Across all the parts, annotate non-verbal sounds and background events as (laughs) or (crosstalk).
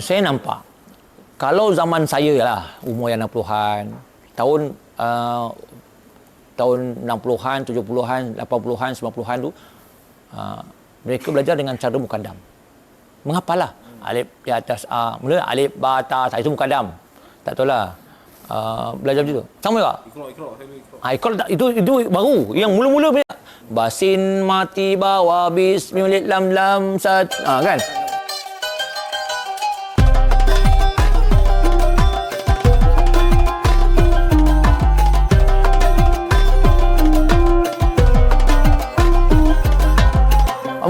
Saya nampak kalau zaman saya lah umur yang 60-an tahun uh, tahun 60-an 70-an 80-an 90-an tu uh, mereka belajar dengan cara mukadam mengapalah alif di atas a mula alif ba ta ta itu mukadam tak tahulah uh, belajar macam tu sama tak Ikro, ikro, saya. Ha, ikut tak, itu itu baru. Yang mula-mula punya. Basin mati bawa bismillah lam lam sat. Ha, kan?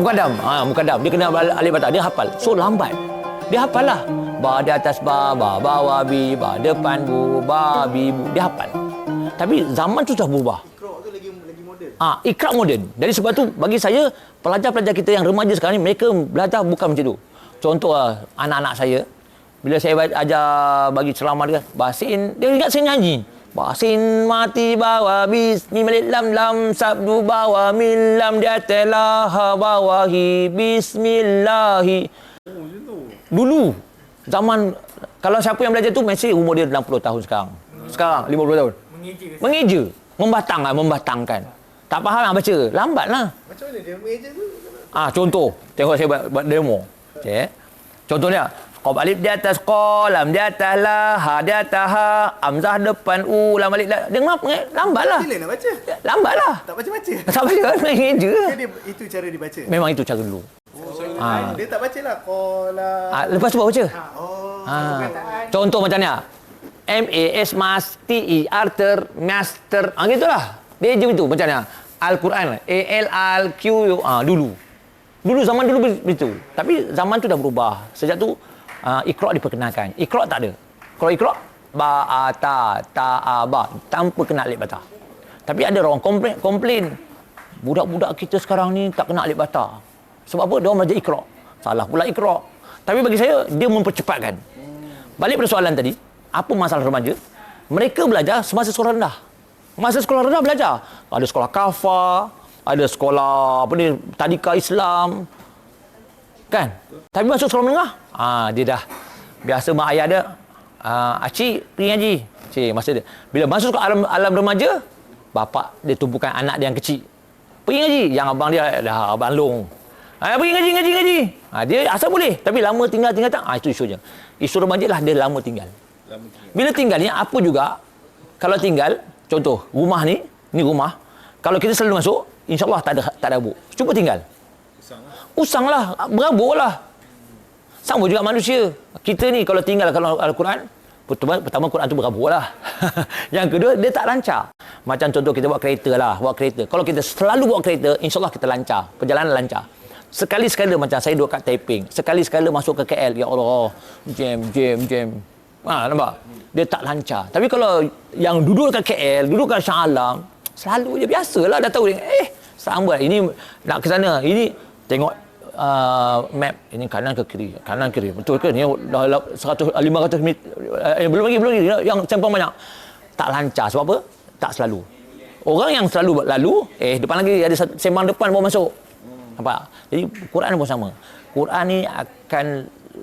Mukadam. Ha, mukadam. Dia kena al- alif batak. Dia hafal. So lambat. Dia hafal lah. Ba di atas ba, ba, bawa bi, ba depan bu, ba, bi, bu. Dia hafal. Tapi zaman tu sudah berubah. Ikro tu lagi lagi moden. Ah, ikrar moden. Dari sebab tu bagi saya pelajar-pelajar kita yang remaja sekarang ni mereka belajar bukan macam tu. Contoh ah, anak-anak saya bila saya ba- ajar bagi ceramah dia, basin dia ingat saya nyanyi. Basin mati bawa bis ni malik lam lam sabdu bawa milam dia telah bawahi bismillahi. Oh, macam tu. Dulu zaman kalau siapa yang belajar tu masih umur dia 60 tahun sekarang. Sekarang 50 tahun. Mengeja. Mengeja, membatang lah, membatangkan. Tak faham nak baca, lambatlah. Macam mana dia mengeja tu? Ah contoh, tengok saya buat, buat demo. Okay. Contohnya, Qab alif di atas qa, lam di atas la, ha di atas ha, amzah depan u, lam alif la. Dia ngap, lambatlah. Bila nak baca? Lambatlah. Tak baca-baca. (laughs) Tak baca. (laughs) Kan dia, itu cara dibaca. Memang itu cara dulu. Oh, so Ah. Dia tak baca lah. Kola. Ah, lepas tu baru baca. Oh. Ah. Contoh macam ni. ah. M A S mas T E R ter master. Ah gitulah. Dia je itu macam ni. Al-Quran A L Al Q U ah dulu. Dulu zaman dulu begitu. Tapi zaman tu dah berubah. Sejak tu uh, Iqra diperkenalkan. Iqra tak ada. Kalau Iqra ba ta ta ba tanpa kena alif bata. Tapi ada orang komplain, komplain. Budak-budak kita sekarang ni tak kena alif bata. Sebab apa? Dia belajar Iqra. Salah pula Iqra. Tapi bagi saya dia mempercepatkan. Balik pada soalan tadi, apa masalah remaja? Mereka belajar semasa sekolah rendah. Masa sekolah rendah belajar. Ada sekolah kafa, ada sekolah apa ni, tadika Islam. Kan? Tapi masuk sekolah menengah, ah dia dah biasa mak ayah dia, ah acik pergi ngaji. Cik, masa dia. Bila masuk ke alam alam remaja, bapak dia tumpukan anak dia yang kecil. Pergi ngaji. Yang abang dia dah abang long. Ah, pergi ngaji, ngaji, ngaji. Ah, dia asal boleh. Tapi lama tinggal, tinggal tak. Ah, itu isunya. Isu remaja lah dia lama tinggal. Lama tinggal. Bila tinggal ni apa juga kalau tinggal contoh rumah ni ni rumah kalau kita selalu masuk insyaallah tak ada tak ada abu. Cuba tinggal. Usang lah. Usanglah, berabuklah. Sama juga manusia. Kita ni kalau tinggal kalau Al-Quran pertama, pertama Quran tu berabuklah. (laughs) Yang kedua dia tak lancar. Macam contoh kita buat kereta lah, buat kereta. Kalau kita selalu buat kereta, insyaallah kita lancar. Perjalanan lancar. Sekali-sekala macam saya duduk kat Taiping, sekali-sekala masuk ke KL, ya Allah, jam, jam, jam. Ha, nampak? Dia tak lancar. Tapi kalau yang duduk kat KL, duduk kat Shah Alam, selalu je biasalah dah tahu. Eh, sambut. Ini nak ke sana. Ini tengok uh, map. Ini kanan ke kiri? Kanan kiri. Betul ke? Ni dah la- 100 500 meter. Eh, belum lagi, belum lagi. Yang sempang banyak. Tak lancar. Sebab apa? Tak selalu. Orang yang selalu lalu, eh depan lagi ada sembang depan baru masuk. Nampak? Jadi Quran pun sama. Quran ni akan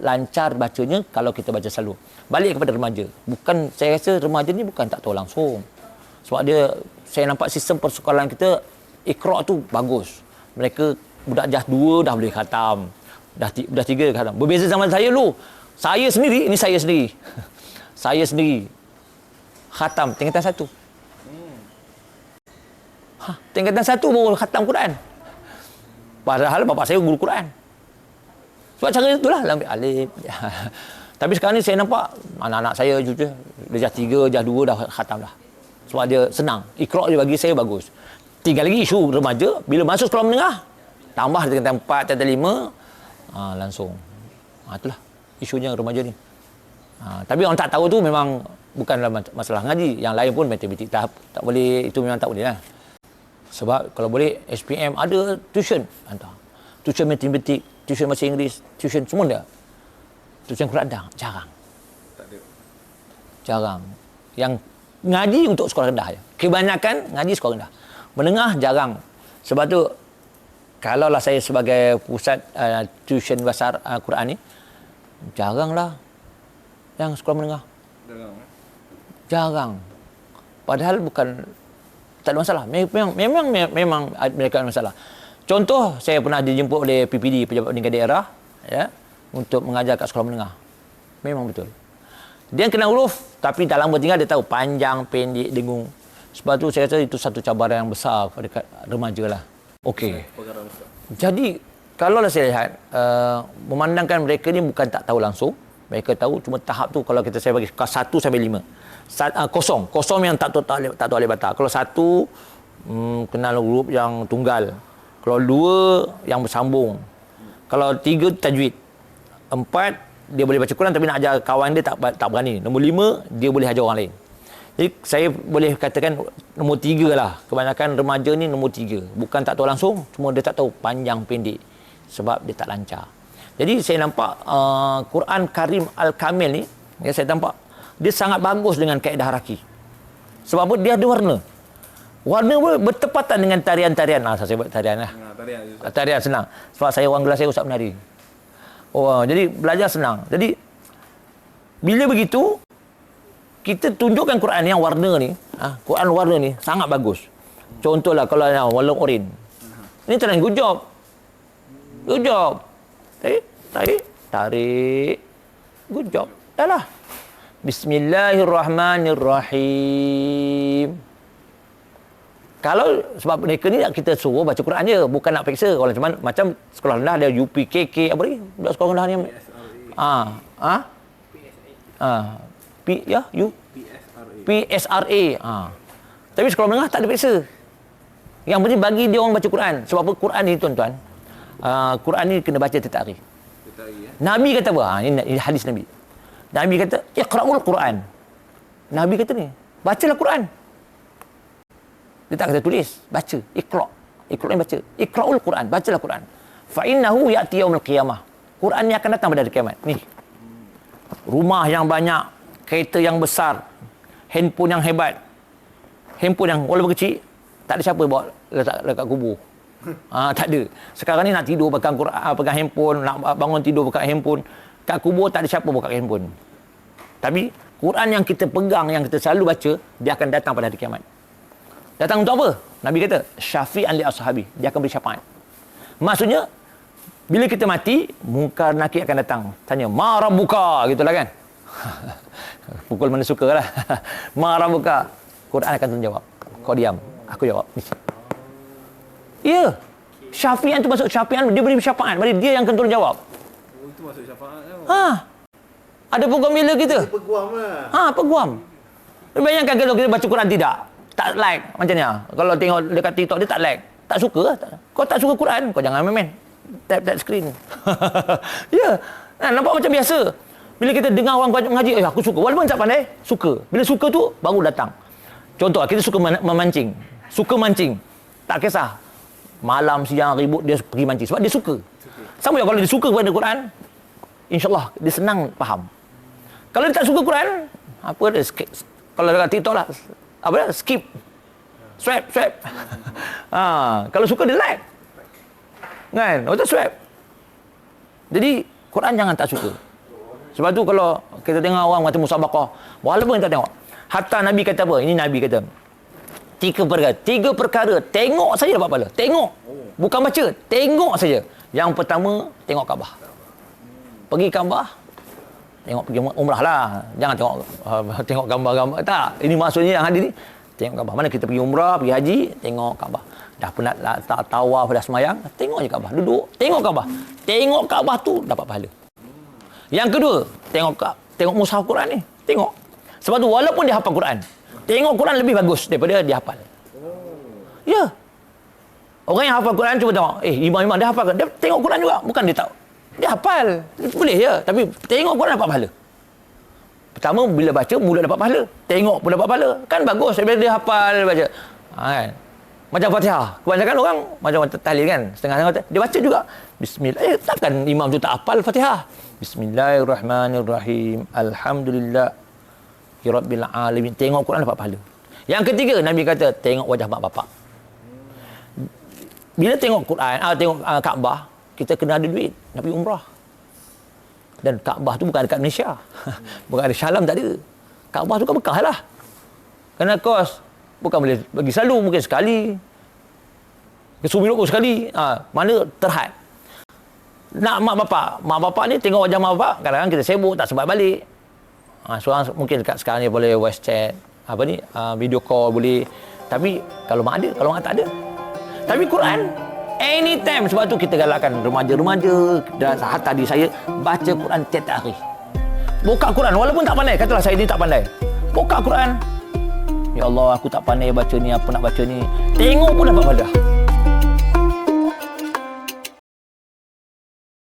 lancar bacanya kalau kita baca selalu. Balik kepada remaja. Bukan saya rasa remaja ni bukan tak tahu langsung. Sebab dia saya nampak sistem persekolahan kita Iqra tu bagus. Mereka budak jah dua dah boleh khatam. Dah ti, dah tiga khatam. Berbeza zaman saya dulu. Saya sendiri, ini saya sendiri. (laughs) saya sendiri khatam tingkatan satu. Ha, tingkatan satu baru khatam Quran. Padahal bapak saya guru Quran. Sebab cara itulah lah ambil alif. (laughs) Tapi sekarang ni saya nampak anak-anak saya juga dia jah tiga, jah dua dah khatam dah. Sebab dia senang. Iqra dia bagi saya bagus. Tiga lagi isu remaja, bila masuk sekolah menengah, tambah tingkatan empat, tingkatan lima, ha, langsung. Ha, itulah isunya remaja ni. Ha, tapi orang tak tahu tu memang bukanlah mas- masalah ngaji. Yang lain pun matematik tak, tak boleh, itu memang tak boleh lah. Sebab kalau boleh SPM ada tuition hantar. Tuition matematik, tuition bahasa Inggeris, tuition semua ada. Tuition Quran dah jarang. Tak ada. Jarang. Yang ngaji untuk sekolah rendah je. Kebanyakan ngaji sekolah rendah. Menengah jarang. Sebab tu kalaulah saya sebagai pusat uh, tuition bahasa uh, Quran ni Jarang lah. Yang sekolah menengah. Dalam eh. Jarang. Padahal bukan tak ada masalah. Memang memang memang mereka ada masalah. Contoh saya pernah dijemput oleh PPD Pejabat Pendidikan Daerah ya untuk mengajar kat sekolah menengah. Memang betul. Dia kena huruf tapi tak lama tinggal dia tahu panjang, pendek, dengung. Sebab tu saya rasa itu satu cabaran yang besar pada remaja lah. Okey. Jadi kalau saya lihat uh, memandangkan mereka ni bukan tak tahu langsung. Mereka tahu cuma tahap tu kalau kita saya bagi kelas 1 sampai 5. Sa- uh, kosong, kosong yang tak tahu tak tak tahu alif bata. Kalau satu hmm, kenal huruf yang tunggal. Kalau dua yang bersambung. Kalau tiga tajwid. Empat dia boleh baca Quran tapi nak ajar kawan dia tak tak berani. Nombor lima dia boleh ajar orang lain. Jadi saya boleh katakan nombor tiga lah. Kebanyakan remaja ni nombor tiga. Bukan tak tahu langsung, cuma dia tak tahu panjang pendek. Sebab dia tak lancar. Jadi saya nampak uh, Quran Karim Al-Kamil ni, ya saya nampak dia sangat bagus dengan kaedah haraki. Sebab apa? Dia ada warna. Warna pun bertepatan dengan tarian-tarian. Ah, saya buat tarian lah. Ah, Tarian senang. Sebab saya orang gelas saya usap menari. Oh, jadi belajar senang. Jadi bila begitu kita tunjukkan Quran yang warna ni, ah, Quran warna ni sangat bagus. Contohlah kalau yang warna oren. Ini terang good job. Good job. Tarik, tarik, tarik. Good job. Dah lah. Bismillahirrahmanirrahim. Kalau sebab mereka ni kita suruh baca Quran je, bukan nak peksa. Kalau macam macam sekolah rendah ada UPKK apa ni? Budak sekolah rendah ni. Ah, ah. Ah, P ya, U PSRA. PSRA. Ah. Tapi sekolah menengah tak ada peksa. Yang penting bagi dia orang baca Quran. Sebab apa Quran ni tuan-tuan? Uh, Quran ni kena baca setiap hari. Ya. Nabi kata apa? Ha, ini, ini hadis Nabi. Nabi kata, Iqra'ul Quran. Nabi kata ni, bacalah Quran. Dia tak kata tulis, baca. Iqra'. Iqra' ni baca. Iqra'ul Quran, bacalah Quran. Fa innahu ya'ti yaumil qiyamah. Quran ni akan datang pada hari kiamat. Ni. Rumah yang banyak, kereta yang besar, handphone yang hebat. Handphone yang walaupun kecil, tak ada siapa bawa letak dekat kubur. (laughs) Ah, tak ada. Sekarang ni nak tidur pegang Quran, ah, pegang handphone, nak bangun tidur pegang handphone. Kat kubur tak ada siapa buka handphone. Tapi Quran yang kita pegang, yang kita selalu baca, dia akan datang pada hari kiamat. Datang untuk apa? Nabi kata, syafi'an li ashabi. Dia akan beri syafaat. Maksudnya, bila kita mati, mungkar nakir akan datang. Tanya, ma rabbuka? Gitulah kan? (laughs) Pukul mana suka lah. (laughs) ma rabbuka? Quran akan tolong jawab. Kau diam. Aku jawab. Ya. Syafi'an tu masuk syafi'an, dia beri syafaat. Bagi dia yang akan tolong jawab. Oh, itu masuk syafaat tu. Ha. Ada program bila kita? Peguam lah. Ha, peguam. Bayangkan kalau kita baca Quran tidak. Tak like macam ni. ah. Kalau tengok dekat TikTok dia tak like. Tak suka lah. Tak- Kau tak suka Quran, kau jangan main-main. Tap tap screen. (laughs) ya. Nah, nampak macam biasa. Bila kita dengar orang mengaji, eh aku suka. Walaupun tak pandai, suka. Bila suka tu baru datang. Contoh kita suka man- memancing. Suka mancing. Tak kisah. Malam siang ribut dia pergi mancing sebab dia suka. Sama juga kalau dia suka kepada Quran, insya-Allah dia senang faham. Kalau dia tak suka Quran, apa dia skip. Kalau dekat TikTok lah, apa dia? Skip. Swipe, swipe. (laughs) ha, kalau suka dia like. Kan? Betul swipe. Jadi Quran jangan tak suka. Sebab tu kalau kita tengok orang kata musabaqah, walaupun kita tengok. Hatta Nabi kata apa? Ini Nabi kata. Tiga perkara. Tiga perkara. Tengok saja dapat pahala. Tengok. Bukan baca. Tengok saja. Yang pertama, tengok Kaabah. Pergi Kaabah, tengok pergi umrah lah. Jangan tengok uh, (laughs) tengok gambar-gambar. Tak. Ini maksudnya yang hadir ni. Tengok Kaabah. Mana kita pergi umrah, pergi haji, tengok Kaabah. Dah penat lah, tak tawaf, dah semayang, tengok je Kaabah. Duduk, tengok Kaabah. Tengok Kaabah tu dapat pahala. Yang kedua, tengok tengok mushaf Quran ni. Tengok. Sebab tu walaupun dia hafal Quran, tengok Quran lebih bagus daripada dia hafal. Ya. Orang yang hafal Quran cuba tengok. Eh, imam-imam dia hafal. Dia tengok Quran juga. Bukan dia tahu. Dia hafal. Boleh ya. Tapi tengok Quran dapat pahala. Pertama, bila baca, mula dapat pahala. Tengok pun dapat pahala. Kan bagus daripada dia hafal, baca. Ha, kan? Macam Fatihah. Kebanyakan orang, macam tahlil kan? Setengah-setengah, dia baca juga. Bismillah. Eh, takkan imam tu tak hafal Fatihah? Bismillahirrahmanirrahim. Alhamdulillah. Rabbil alamin. Tengok Quran dapat pahala. Yang ketiga, Nabi kata, tengok wajah mak bapak. Bila tengok Quran, ah, tengok ah, Kaabah, kita kena ada duit. Pergi umrah. Dan Kaabah tu bukan dekat Malaysia. (laughs) bukan ada Syalam tak ada. Kaabah tu kan Mekah lah. Kerana kos bukan boleh bagi selalu mungkin sekali. Ke Sumiruk pun sekali. Ha, mana terhad. Nak mak bapak. Mak bapak ni tengok wajah mak bapak. Kadang-kadang kita sibuk tak sempat balik. Ha, seorang mungkin dekat sekarang ni boleh voice chat. Apa ni? Uh, video call boleh. Tapi kalau mak ada, kalau mak tak ada. Tapi Quran anytime sebab tu kita galakkan remaja-remaja dan hatta di saya baca Quran tiap-tiap hari. Buka Quran walaupun tak pandai katalah saya ni tak pandai. Buka Quran. Ya Allah aku tak pandai baca ni apa nak baca ni. Tengok pun dapat pahala.